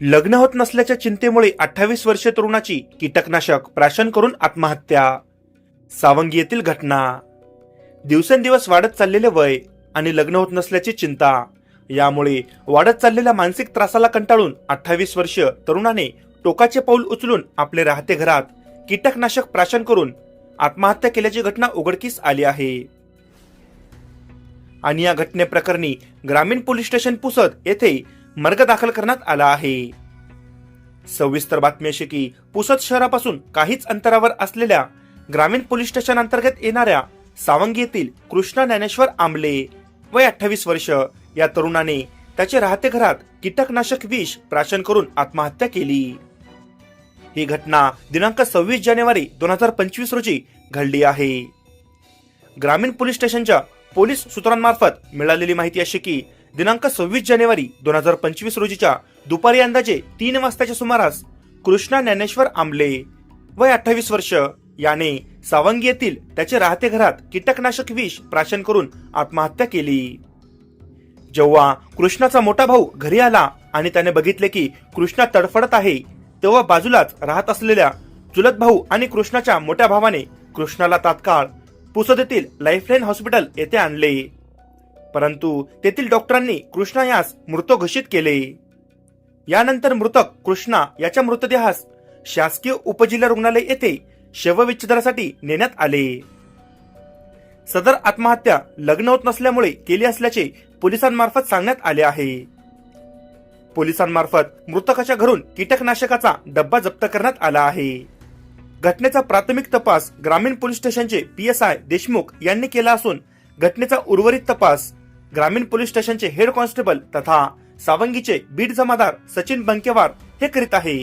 लग्न होत नसल्याच्या चिंतेमुळे अठ्ठावीस वर्षीय तरुणाची कीटकनाशक प्राशन करून आत्महत्या. सावंगी येथील घटना. दिवसेंदिवस वाढत चाललेले वय आणि लग्न होत नसल्याची चिंता. यामुळे वाढत चाललेल्या मानसिक त्रासाला कंटाळून अठ्ठावीस वर्षीय तरुणाने टोकाचे पाऊल उचलून आपले राहते घरात कीटकनाशक प्राशन करून आत्महत्या केल्याची घटना उघडकीस आली आहे. आणि या घटनेप्रकरणी ग्रामीण पोलीस स्टेशन पुसद येथे मार्ग दाखल करण्यात आला आहे. सविस्तर बातमी अशी की पुसद शहरापासून काहीच अंतरावर असलेल्या ग्रामीण पोलीस स्टेशन अंतर्गत येणाऱ्या सावंगी येथील कृष्णा ज्ञानेश्वर आंबले वय अठ्ठावीस वर्ष. या तरुणाने त्याचे राहते घरात कीटकनाशक विष प्राशन करून आत्महत्या केली. ही घटना दिनांक सव्वीस जानेवारी दोन हजार पंचवीस रोजी घडली आहे. ग्रामीण पोलीस स्टेशनच्या पोलीस सूत्रांमार्फत मिळालेली माहिती अशी की दिनांक सव्वीस जानेवारी दोन हजार पंचवीस रोजीच्या दुपारी अंदाजे तीन वाजताच्या सुमारास कृष्णा ज्ञानेश्वर आंबले वय अठ्ठावीस वर्ष. याने सावंगी येथील त्याचे राहते घरात कीटकनाशक विष प्राशन करून आत्महत्या केली. जेव्हा कृष्णाचा मोठा भाऊ घरी आला आणि त्याने बघितले की कृष्णा तडफडत आहे तेव्हा बाजूलाच राहत असलेल्या चुलत भाऊ आणि कृष्णाच्या मोठ्या भावाने कृष्णाला तात्काळ पुसद येथील लाईफलाईन हॉस्पिटल येथे आणले. परंतु तेथील डॉक्टरांनी कृष्णा यास मृत घोषित केले. यानंतर मृतक कृष्णा याच्या मृतदेहास शासकीय उपजिल्हा रुग्णालय येथे शवविच्छेदनासाठी नेण्यात आले. सदर आत्महत्या लग्न होत नसल्यामुळे केली असल्याचे पोलिसांमार्फत सांगण्यात आले आहे. पोलिसांमार्फत मृतकाच्या घरून कीटकनाशकाचा डब्बा जप्त करण्यात आला आहे. घटनेचा प्राथमिक तपास ग्रामीण पोलीस स्टेशनचे पी एस आय देशमुख यांनी केला असून घटनेचा उर्वरित तपास ग्रामीण पोलीस स्टेशनचे हेड कॉन्स्टेबल तथा सावंगीचे बीड जमादार सचिन बंकेवार हे करीत आहे.